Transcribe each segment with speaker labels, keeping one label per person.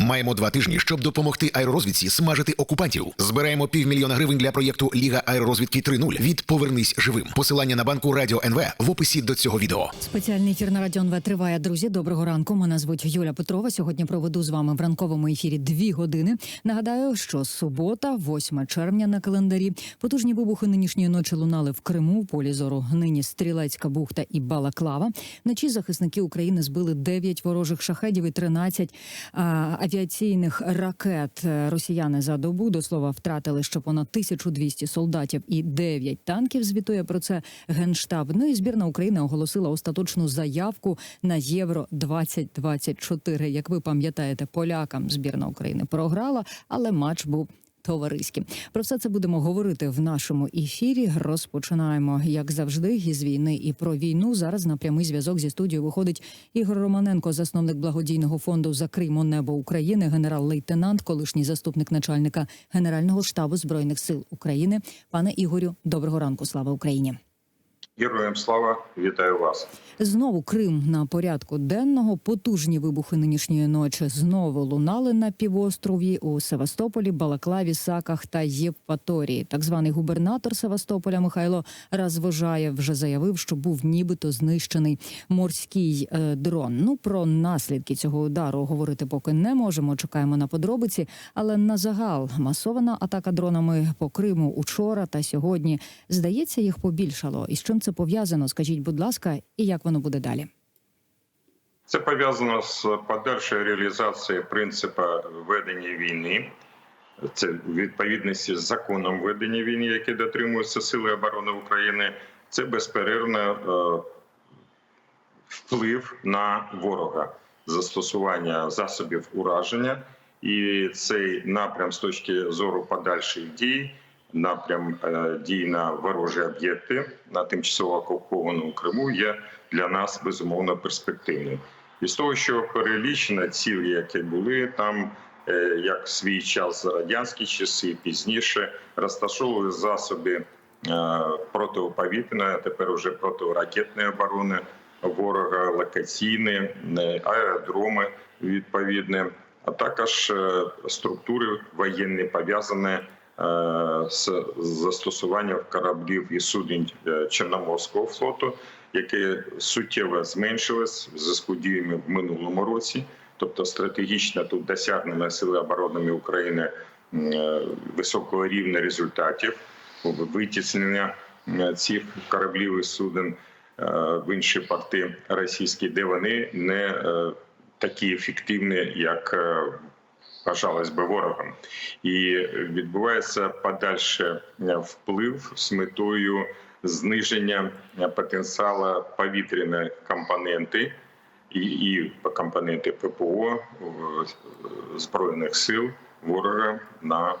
Speaker 1: Маємо два тижні, щоб допомогти аеророзвідці смажити окупантів. Збираємо півмільйона гривень для проєкту Ліга аеророзвідки 3.0 від Повернись живим. Посилання на банку Радіо НВ в описі до цього відео.
Speaker 2: Спеціальний ефір на радіо НВ триває. Друзі, доброго ранку. Мене звуть Юля Петрова. Сьогодні проведу з вами в ранковому ефірі дві години. Нагадаю, що субота, 8 червня на календарі. Потужні вибухи нинішньої ночі лунали в Криму. В полі зору нині Стрілецька бухта і Балаклава. Вночі захисники України збили 9 ворожих шахедів і 13 а, авіаційних ракет. Росіяни за добу до слова втратили ще понад 1200 солдатів і 9 танків. Звітує про це генштаб. Ну і збірна України оголосила остаточну заявку на євро 2024 Як ви пам'ятаєте, полякам збірна України програла, але матч був. Товариські про все це будемо говорити в нашому ефірі. Розпочинаємо як завжди із війни і про війну. Зараз на прямий зв'язок зі студією виходить Ігор Романенко, засновник благодійного фонду Закримо небо України, генерал-лейтенант, колишній заступник начальника Генерального штабу збройних сил України. Пане Ігорю, доброго ранку. Слава Україні!
Speaker 3: Героям слава вітаю вас.
Speaker 2: Знову Крим на порядку денного. Потужні вибухи нинішньої ночі знову лунали на півострові у Севастополі, Балаклаві, Саках та Євпаторії. Так званий губернатор Севастополя Михайло Развожаєв вже заявив, що був нібито знищений морський е, дрон. Ну про наслідки цього удару говорити поки не можемо. Чекаємо на подробиці, але на загал масована атака дронами по Криму учора та сьогодні. Здається, їх побільшало. І з чим це пов'язано? Скажіть, будь ласка, і як воно буде далі?
Speaker 3: Це пов'язано з подальшою реалізацією принципу ведення війни. Це відповідності з законом ведення війни, який дотримуються Сили оборони України. Це безперервно е, вплив на ворога, застосування засобів ураження, і цей напрям з точки зору подальших дій, напрям е, дій на ворожі об'єкти на тимчасово окупованому Криму є для нас безумовно перспективним. І з того, що перелічено цілі, які були там, е, як в свій час за радянські часи, пізніше розташовували засоби е, протиповітряної, а тепер уже протиракетної оборони ворога, локаційні аеродроми відповідні, а також структури воєнні пов'язані з застосуванням кораблів і суден е, Чорноморського флоту, яке суттєво зменшилось в зв'язку діями в минулому році. Тобто стратегічно тут досягнено сили оборони України е, високого рівня результатів витіснення е, цих кораблів і суден е, в інші порти російські, де вони не е, такі ефективні, як бажалось би ворогом, і відбувається подальше е, вплив з метою зниження е, потенціалу повітряної компоненти і, і компоненти ППО е, збройних сил ворога на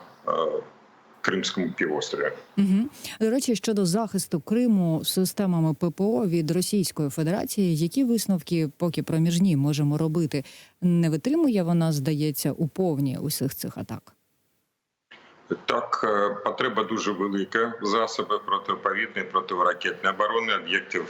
Speaker 3: Кримському півострові.
Speaker 2: Угу. До речі, щодо захисту Криму системами ППО від Російської Федерації, які висновки поки проміжні можемо робити? Не витримує вона, здається, у повні усіх цих атак.
Speaker 3: Так, е, потреба дуже велика. Засоби протиповітряної, протиракетної оборони об'єктів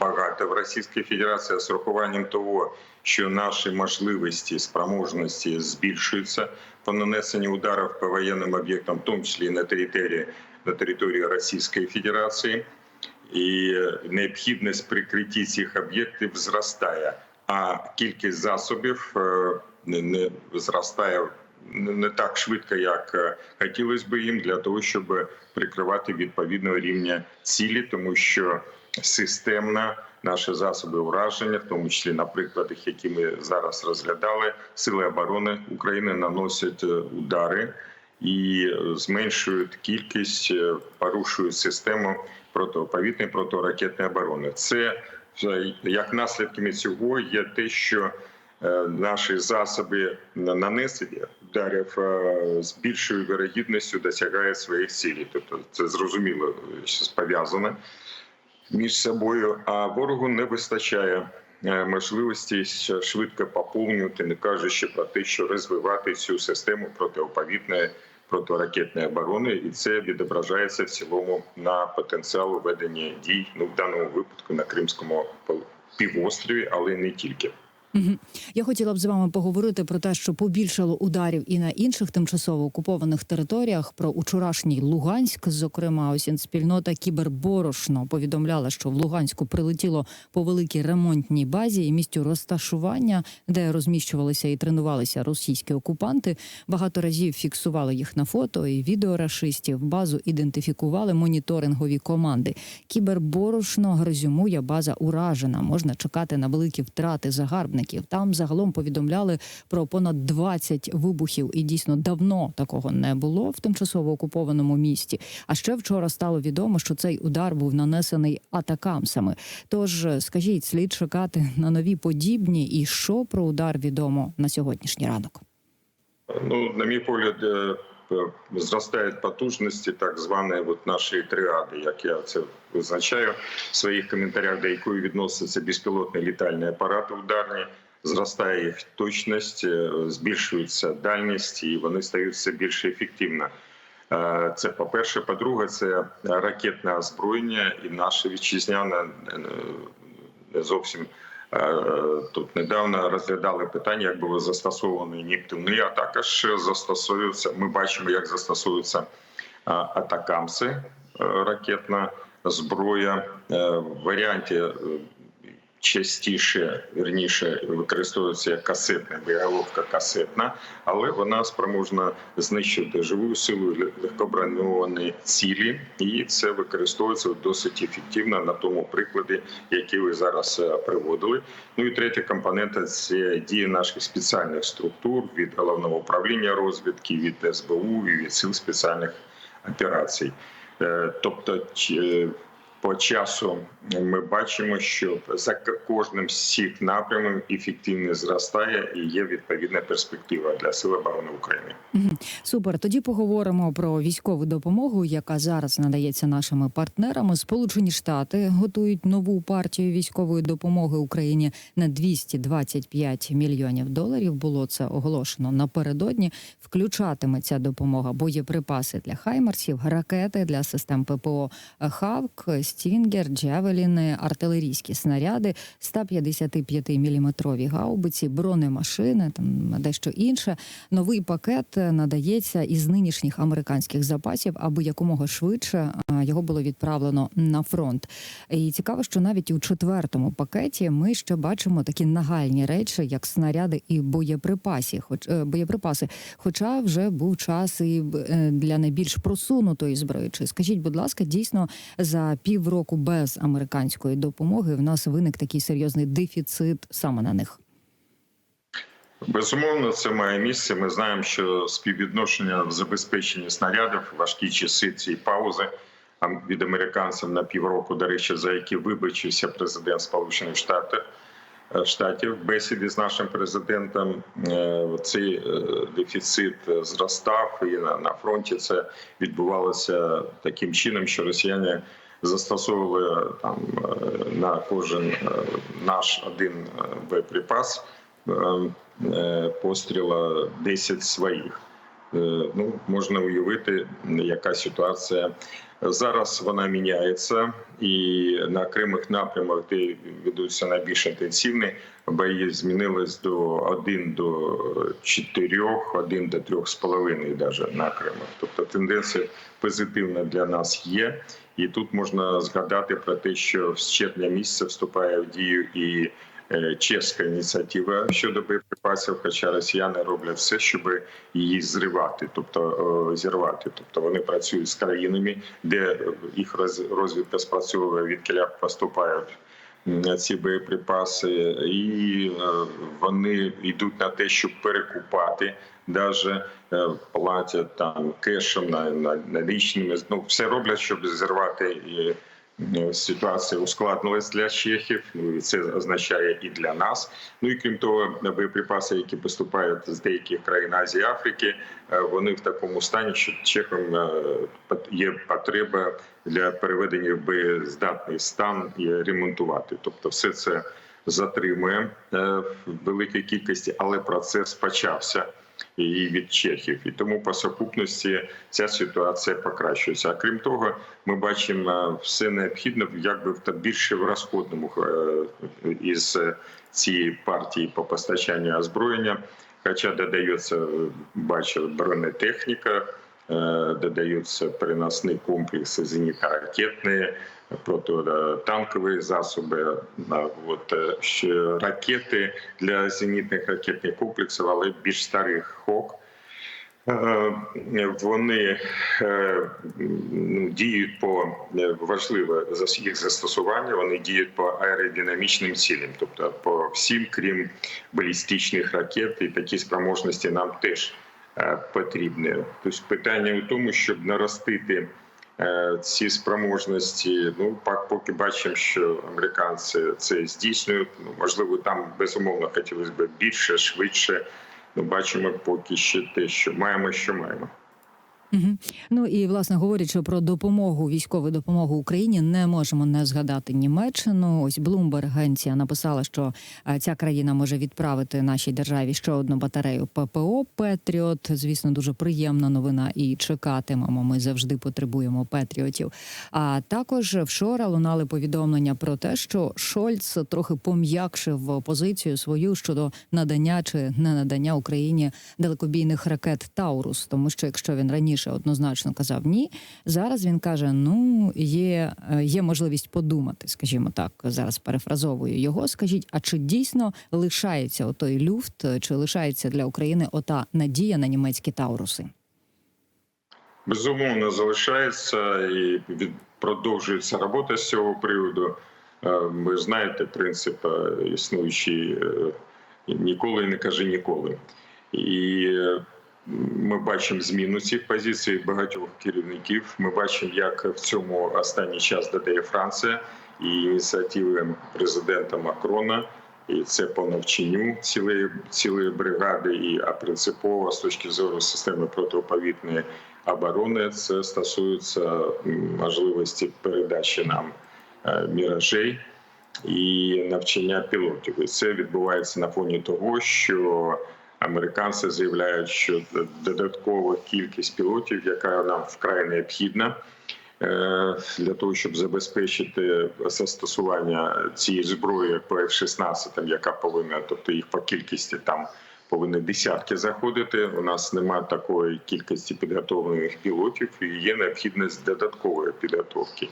Speaker 3: багато в Російській Федерації з урахуванням того, що наші можливості спроможності збільшуються по нанесенню ударів по воєнним об'єктам, в тому числі і на території на території Російської Федерації, і необхідність прикритті цих об'єктів зростає. А кількість засобів е, не зростає не так швидко, як е, хотілося б їм, для того, щоб прикривати відповідного рівня цілі, тому що системно наші засоби ураження, в тому числі на прикладах, які ми зараз розглядали, сили оборони України наносять е, удари і зменшують кількість, е, порушують систему протиповітряної протиракетної оборони. Це е, як наслідками цього є те, що е, наші засоби нанесення ударів е, з більшою вирогідністю досягає своїх цілей. Тобто це зрозуміло, що пов'язане між собою. А ворогу не вистачає е, можливості швидко поповнювати, не кажучи про те, що розвивати цю систему протиповітряної протиракетної оборони, і це відображається в цілому на потенціал ведення дій ну в даному випадку на Кримському півострові, але не тільки.
Speaker 2: Я хотіла б з вами поговорити про те, що побільшало ударів і на інших тимчасово окупованих територіях. Про учорашній Луганськ, зокрема, ось спільнота Кіберборошно повідомляла, що в Луганську прилетіло по великій ремонтній базі і місцю розташування, де розміщувалися і тренувалися російські окупанти. Багато разів фіксували їх на фото і відео рашистів. Базу ідентифікували моніторингові команди. Кіберборошно резюмує база уражена. Можна чекати на великі втрати загарбників. Там загалом повідомляли про понад 20 вибухів, і дійсно давно такого не було в тимчасово окупованому місті. А ще вчора стало відомо, що цей удар був нанесений атакамсами. Тож скажіть, слід чекати на нові подібні, і що про удар відомо на сьогоднішній ранок?
Speaker 3: Ну, на мій погляд, е, е, зростають потужності так званої от нашої тріади, як я це визначаю в своїх коментарях, до якої відносяться безпілотні літальні апарати ударні. Зростає їх точність, е, збільшується дальність, і вони стають все більш ефективно. Е, Це по-перше. По-друге, це ракетне озброєння, і наше вітчизняне е, не зовсім Е, Тут недавно розглядали питання, як були застосовані Нептуни, а також застосовуються. Ми бачимо, як застосовуються е, атакамси, е, ракетна зброя. Е, В варіанті е, частіше вірніше використовується як касетна боєголовка касетна, але вона спроможна знищити живу силу легкоброньовані цілі, і це використовується досить ефективно на тому прикладі, який ви зараз е, приводили. Ну і третя компонента це дії наших спеціальних структур від головного управління розвідки, від СБУ і від сил спеціальних операцій. Е, Тобто, чи- по часу ми бачимо, що за кожним з цих напрямів ефективність зростає і є відповідна перспектива для Сил оборони України.
Speaker 2: Супер. Тоді поговоримо про військову допомогу, яка зараз надається нашими партнерами. Сполучені Штати готують нову партію військової допомоги Україні на 225 мільйонів доларів. Було це оголошено напередодні. Включатиме ця допомога боєприпаси для хаймарсів, ракети для систем ППО Хавк, Стінгер, Джевеліни, артилерійські снаряди, 155 міліметрові гаубиці, бронемашини, там дещо інше. Новий пакет надається із нинішніх американських запасів, аби якомога швидше його було відправлено на фронт. І цікаво, що навіть у четвертому пакеті ми ще бачимо такі нагальні речі, як снаряди і боєприпаси. Хоч е, боєприпаси, хоча вже був час і е, для найбільш просунутої зброї. Чи скажіть, будь ласка, дійсно за півроку без американської допомоги в нас виник такий серйозний дефіцит саме на них.
Speaker 3: Безумовно, це має місце. Ми знаємо, що співвідношення в забезпеченні снарядів важкі часи цієї паузи від американців на півроку, до речі, за які вибачився президент Сполучених Штатів. е, Штатів в бесіді з нашим президентом е, цей е, дефіцит зростав, і на фронті це відбувалося таким чином, що росіяни застосовували там е, на кожен е, наш один е, боєприпас постріла 10 своїх. Ну, можна уявити, яка ситуація зараз. Вона міняється, і на окремих напрямах, де ведуться найбільш інтенсивні бої, змінились до 1 до 4, 1 до 3,5 навіть на окремих. Тобто тенденція позитивна для нас є. І тут можна згадати про те, що з червня місяця вступає в дію і е, чеська ініціатива щодо боєприпасів, хоча росіяни роблять все, щоб її зривати, тобто зірвати. Тобто вони працюють з країнами, де їх роз- розвідка спрацьовує, від поступають м, ці боєприпаси, і е, вони йдуть на те, щоб перекупати. Даже е, платять там кешем на, на налічними. Ну все роблять, щоб зірвати е, ситуація ускладнилась для чехів. Ну і це означає і для нас. Ну і крім того, боєприпаси, які поступають з деяких країн Азії Африки, е, вони в такому стані, що чехам е, є потреба для переведення в боєздатний стан і ремонтувати. Тобто, все це затримує е, в великій кількості, але процес почався. І від чехів. І тому по сукупності ця ситуація покращується. А крім того, ми бачимо все необхідне, якби в та більше в розходному е, із цієї партії по постачанню озброєння. Хоча додається, бачив, бронетехніка, е, додаються переносні комплекси зенітно-ракетні, протитанкові засоби, от е, ще ракети для зенітних ракетних комплексів, але більш старих ХОК. Е, Вони е, ну, діють по е, важливе за їх застосування. Вони діють по аеродинамічним цілям, тобто по всім, крім балістичних ракет, і такі спроможності нам теж е, потрібні. Тобто питання у тому, щоб наростити е, ці спроможності. Ну поки бачимо, що американці це здійснюють. Ну можливо, там безумовно хотілося б більше, швидше. Ну, бачимо поки ще те, що маємо, що маємо.
Speaker 2: Угу. Ну і власне говорячи про допомогу, військову допомогу Україні, не можемо не згадати Німеччину. Ось Bloomberg агенція написала, що е, ця країна може відправити нашій державі ще одну батарею ППО Петріот. Звісно, дуже приємна новина, і чекатимемо. Ми завжди потребуємо Петріотів. А також вчора лунали повідомлення про те, що Шольц трохи пом'якшив позицію свою щодо надання чи не надання Україні далекобійних ракет Таурус, тому що якщо він раніше однозначно казав ні, зараз він каже: ну є, е, є можливість подумати, скажімо так, зараз перефразовую його. Скажіть, а чи дійсно лишається отой люфт, чи лишається для України ота надія на німецькі Тауруси?
Speaker 3: Безумовно, залишається і від продовжується робота з цього приводу. Е, Ви знаєте, принцип е, існуючий е, ніколи не кажи ніколи. І е, ми бачимо зміну цих позицій багатьох керівників. Ми бачимо, як в цьому останній час додає Франція і ініціативи президента Макрона. І це по навчанню цілої цілої бригади, і а принципово з точки зору системи протиповітної оборони, це стосується можливості передачі нам е, міражей і навчання пілотів. І це відбувається на фоні того, що американці заявляють, що додаткова кількість пілотів, яка нам вкрай необхідна. е, Для того щоб забезпечити застосування цієї зброї по F-16, яка повинна, тобто їх по кількості там повинні десятки заходити. У нас немає такої кількості підготовлених пілотів, і є необхідність додаткової підготовки.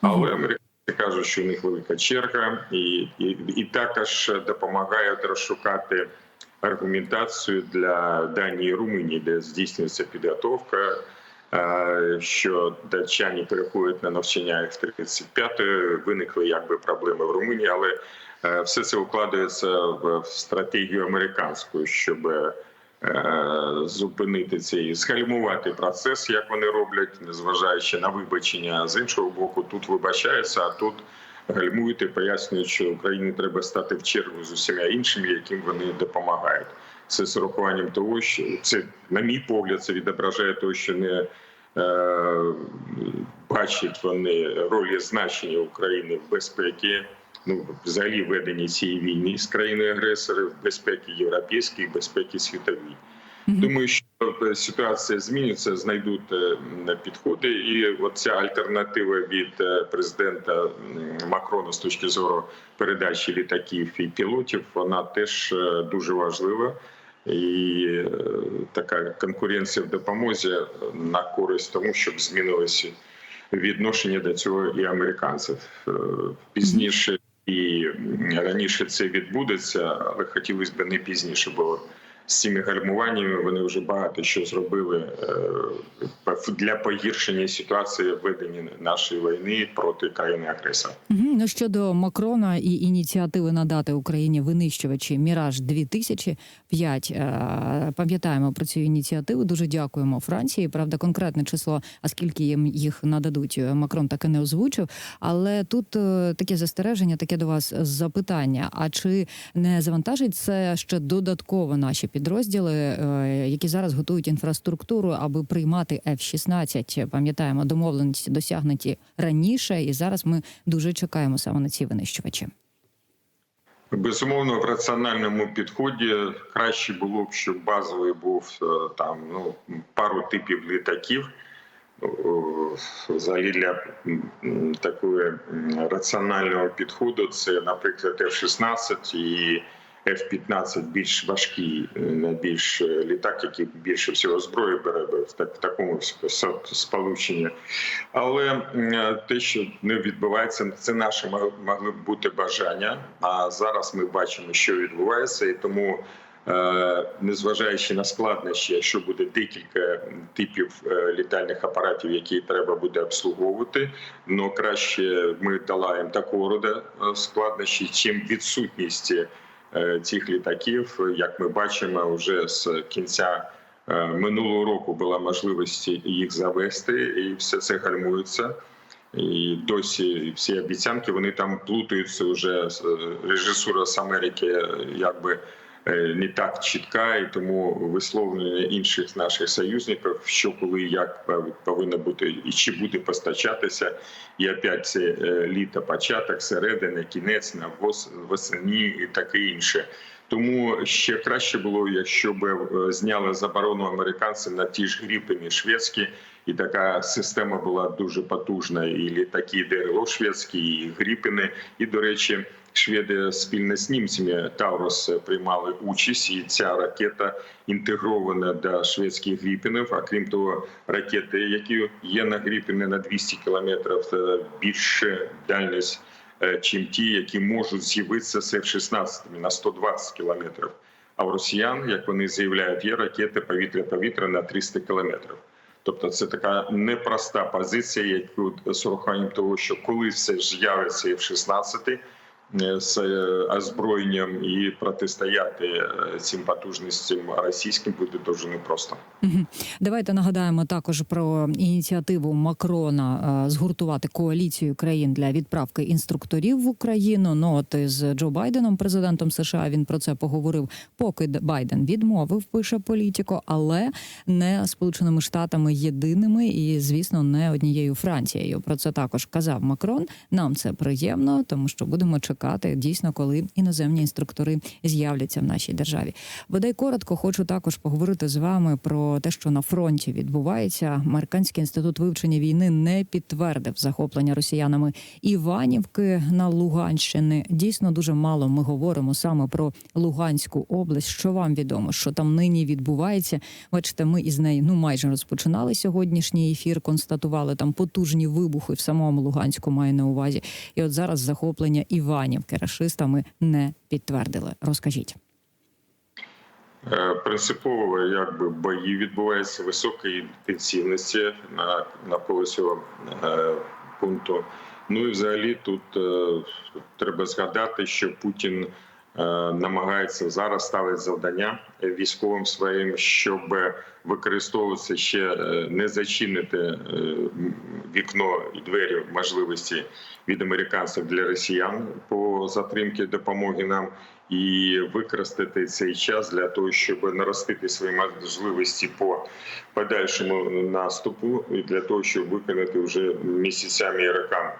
Speaker 3: Але американці кажуть, що у них велика черга, і, і, і також допомагають розшукати аргументацію для Данії і Румунії, де здійснюється підготовка. Що датчані переходять на навчання F-35, виникли якби проблеми в Румунії, але е, все це укладається в стратегію американську, щоб е, зупинити цей схальмувати процес, як вони роблять, незважаючи на вибачення з іншого боку, тут вибачаються, а тут гальмують і пояснюють, що Україні треба стати в чергу з усіма іншими, яким вони допомагають. Це з урахуванням того, що це, на мій погляд, це відображає того, що не е, бачать вони ролі значення України в безпеці, ну взагалі ведення цієї війни з країною агресорів, безпеки європейської, безпеки світовій. Думаю, що е, ситуація зміниться, знайдуть е, підходи, і оця альтернатива від е, президента Макрона з точки зору передачі літаків і пілотів, вона теж дуже важлива. І така конкуренція в допомозі на користь тому, щоб змінилося відношення до цього і американців. Пізніше і раніше це відбудеться, але хотілося б не пізніше, бо з цими гальмуваннями вони вже багато що зробили е, для погіршення ситуації в веденні нашої війни проти країни агресора.
Speaker 2: Угу. Ну щодо Макрона і ініціативи надати Україні винищувачі Міраж 2005 е, Пам'ятаємо про цю ініціативу. Дуже дякуємо Франції. Правда, конкретне число, а скільки їм їх нададуть, е, Макрон таки не озвучив. Але тут таке застереження, таке до вас запитання. А чи не завантажить це ще додатково наші підрозділи, е, які зараз готують інфраструктуру, аби приймати F-16? Пам'ятаємо, домовленості досягнуті раніше, і зараз ми дуже чекаємо саме на ці винищувачі.
Speaker 3: Безумовно, в раціональному підході краще було б, щоб базовий був е, там ну пару типів літаків. Взагалі для такої раціонального підходу це, наприклад, F-16 і F-15 більш важкі, е, найбільш е, літак, який більше всього зброї бере так- в такому сп- сполученні. Але те, що не відбувається, це наше могли б бути бажання. А зараз ми бачимо, що відбувається, і тому. Е, Незважаючи на складнощі, якщо буде декілька типів е, літальних апаратів, які треба буде обслуговувати, ну краще ми долаємо такого роду е, складнощі, чим відсутність е, цих літаків. Як ми бачимо, вже з кінця е, минулого року була можливість їх завести, і все це гальмується. І досі всі обіцянки вони там плутаються вже з- е, режисура з Америки, е, якби е, не так чітка, і тому висловлення інших наших союзників, що коли як пов- повинно бути і чи буде постачатися, і опять це е, літо, початок, середина, кінець на вос- восені і таке інше. Тому ще краще було, якщо б е, зняли заборону американців на ті ж гріпені шведські, і така система була дуже потужна. І літаки ДРЛО шведські, і гріпени. І до речі, шведи спільно з німцями Таурус приймали участь, і ця ракета інтегрована до шведських гріпенів. А крім того, ракети, які є на гріпені на 200 кілометрів, це більше дальність е, чим ті, які можуть з'явитися з F-16 на 120 кілометрів. А в росіян, як вони заявляють, є ракети повітря-повітря на 300 кілометрів. Тобто це така непроста позиція, яку з урахуванням того, що коли все ж з'явиться F-16 е, з е, озброєнням і протистояти е, цим потужностям російським буде дуже непросто.
Speaker 2: Давайте нагадаємо також про ініціативу Макрона е, згуртувати коаліцію країн для відправки інструкторів в Україну. Ну от з Джо Байденом, президентом США, він про це поговорив. Поки Байден відмовив, пише політико, але не Сполученими Штатами єдиними і, звісно, не однією Францією. Про це також казав Макрон. Нам це приємно, тому що будемо чекати дійсно, коли іноземні інструктори з'являться в нашій державі. Бодай коротко хочу також поговорити з вами про те, що на фронті відбувається. Американський інститут вивчення війни не підтвердив захоплення росіянами Іванівки на Луганщини. Дійсно, дуже мало ми говоримо саме про Луганську область. Що вам відомо, що там нині відбувається? Бачите, ми із нею ну майже розпочинали сьогоднішній ефір. Констатували там потужні вибухи в самому Луганську. Маю на увазі, і от зараз захоплення Іванівки рашистами не підтвердили. Розкажіть.
Speaker 3: Е, Принципово якби бої відбуваються високої інтенсивності на навколо цього е, пункту. Ну і взагалі тут е, треба згадати, що Путін намагається зараз ставити завдання військовим своїм, щоб використовуватися ще е, не зачинити е, вікно і двері можливості від американців для росіян по затримці допомоги нам і використати цей час для того, щоб наростити свої можливості по подальшому наступу, і для того, щоб виконати вже місяцями і роками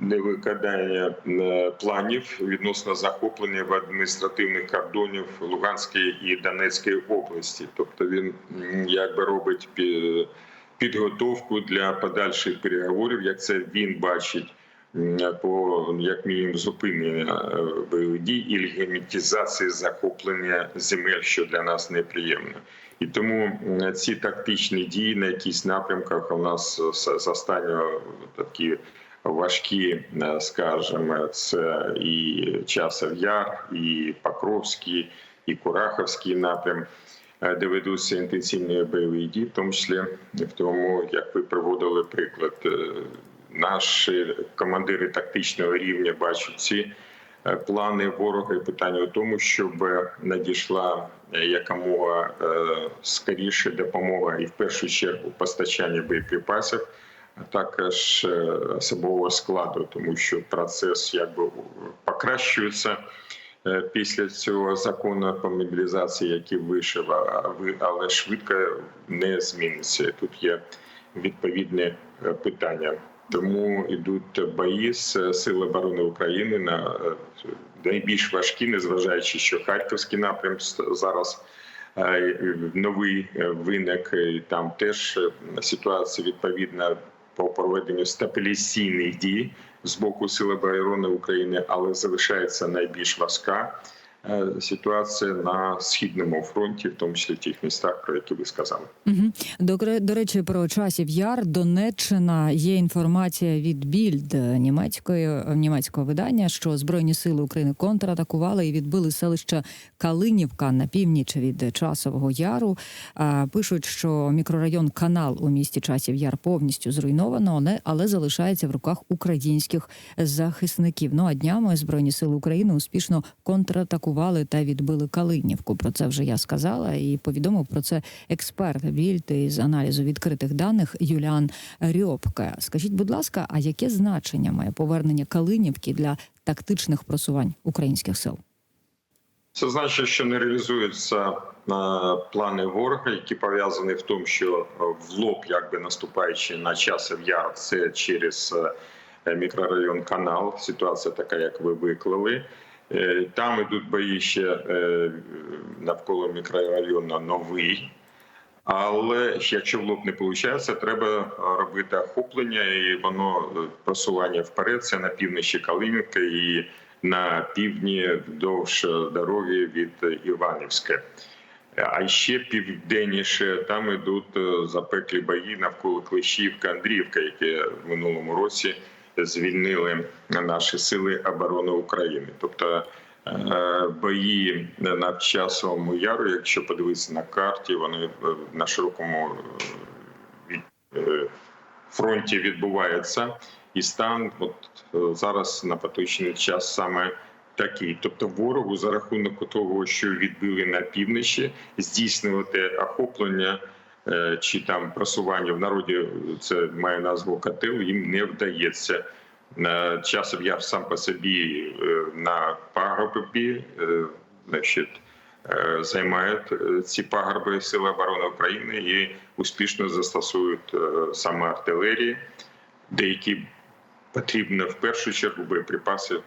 Speaker 3: невиконання е, планів відносно захоплення в адміністративних кордонів Луганської і Донецької області. Тобто він якби робить пі- підготовку для подальших переговорів, як це він бачить. По як мінімум зупинення е, бойових дій і легімітизації захоплення земель, що для нас неприємно, і тому ці тактичні дії на якісь напрямках у нас з з останнього такі важкі, е, скажімо, це і Часов Яр, і Покровський, і Кураховський напрям, е, де ведуться інтенсивні бойові дії, в тому числі в тому, як ви приводили приклад, е, наші командири тактичного рівня бачать ці плани ворога. І питання у тому, щоб надійшла якомога скоріше допомога і в першу чергу постачання боєприпасів також е, особового складу, тому що процес якби покращується е, після цього закону по мобілізації, який вийшов, але швидко не зміниться. Тут є відповідне е, питання. Тому йдуть бої з Сил оборони України на найбільш важкі, незважаючи, що Харківський напрям зараз новий виник. і Там теж ситуація відповідна по проведенню стабілізаційних дій з боку Сили оборони України, але залишається найбільш важка ситуація на східному фронті, в тому числі в тих містах, про які ви сказали.
Speaker 2: Угу. До, до речі, про часів яр Донеччина є інформація від Більд німецької німецького видання, що збройні сили України контратакували і відбили селище Калинівка на північ від часового яру. Пишуть, що мікрорайон Канал у місті часів яр повністю зруйновано, але залишається в руках українських захисників. Ну а днями збройні сили України успішно контратакували та відбили Калинівку. Про це вже я сказала і повідомив про це експерт Більд із аналізу відкритих даних Юліан Рьопке. Скажіть, будь ласка, а яке значення має повернення Калинівки для тактичних просувань українських сил?
Speaker 3: Це значить, що не реалізуються е, плани ворога, які пов'язані в тому, що в лоб, якби наступаючи на часів яр, це через е, мікрорайон Канал. Ситуація така, як ви виклали. Е, Там ідуть бої ще е, навколо мікрорайону новий. Але якщо в лоб не виходить, треба робити охоплення, і воно е, просування вперед. Це на півночі Калинівки і на півдні вдовж дороги від Іванівська. А ще південніше там ідуть запеклі бої навколо Клещівка, Андріївка, які в минулому році звільнили наші сили оборони України. Тобто е, бої на часовому яру, якщо подивитися на карті, вони е, на широкому е, фронті відбуваються. І стан от зараз на поточний час саме такий. Тобто, ворогу за рахунок того, що відбили на півночі, здійснювати охоплення чи там просування в народі, це має назву котел, їм не вдається. На часов яр сам по собі е, на пагорбі, е, значить, е, займають е, ці пагорби Сили оборони України і успішно застосують е, саме артилерії, деякі потрібно в першу чергу боєприпаси,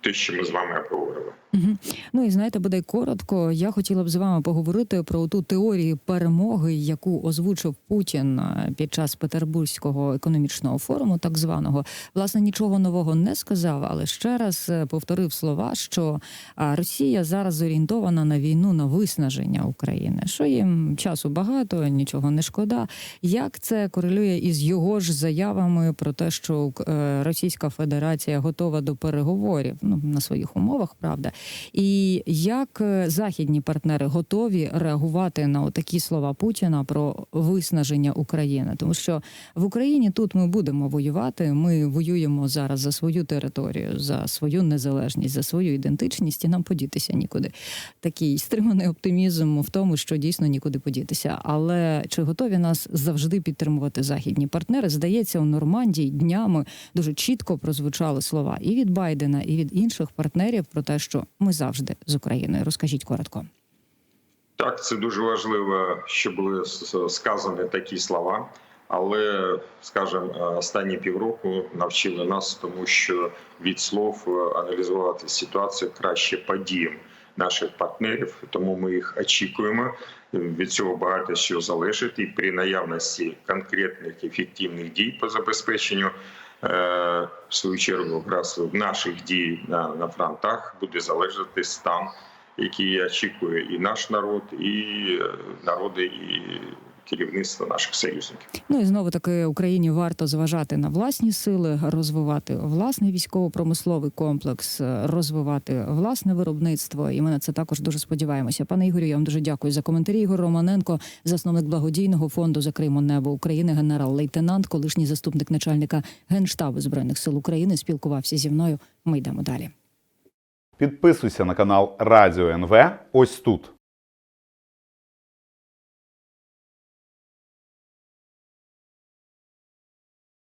Speaker 3: те, що ми з вами обговорили.
Speaker 2: Угу. Ну і знаєте, бодай коротко. Я хотіла б з вами поговорити про ту теорію перемоги, яку озвучив Путін е, під час Петербурзького економічного форуму, так званого. Власне, нічого нового не сказав, але ще раз е, повторив слова, що Росія зараз зорієнтована на війну на виснаження України. Що їм часу багато, нічого не шкода. Як це корелює із його ж заявами про те, що е, Російська Федерація готова до переговорів ну на своїх умовах, правда? І як е, західні партнери готові реагувати на такі слова Путіна про виснаження України? Тому що в Україні тут ми будемо воювати. Ми воюємо зараз за свою територію, за свою незалежність, за свою ідентичність, і нам подітися нікуди. Такий стриманий оптимізм в тому, що дійсно нікуди подітися. Але чи готові нас завжди підтримувати західні партнери? Здається, у Нормандії днями дуже чітко прозвучали слова і від Байдена, і від інших партнерів про те, що ми завжди з Україною. Розкажіть коротко.
Speaker 3: Так, це дуже важливо, що були сказані такі слова. Але, скажімо, останні півроку навчили нас, тому що від слов е, аналізувати ситуацію краще по діям наших партнерів. Тому ми їх очікуємо. Від цього багато що залежить, і при наявності конкретних ефективних дій по забезпеченню. Е, В свою чергу, якраз наших дій на, на фронтах буде залежати стан який очікує і наш народ, і е, народи, і керівництво наших союзників.
Speaker 2: Ну і знову таки Україні варто зважати на власні сили, розвивати власний військово-промисловий комплекс, розвивати власне виробництво. І ми на це також дуже сподіваємося. Пане Ігорю, я вам дуже дякую за коментарі. Ігор Романенко, засновник благодійного фонду за Криму Небо України, генерал-лейтенант, колишній заступник начальника генштабу збройних сил України, спілкувався зі мною. Ми йдемо далі.
Speaker 4: Підписуйся на канал Радіо НВ ось тут.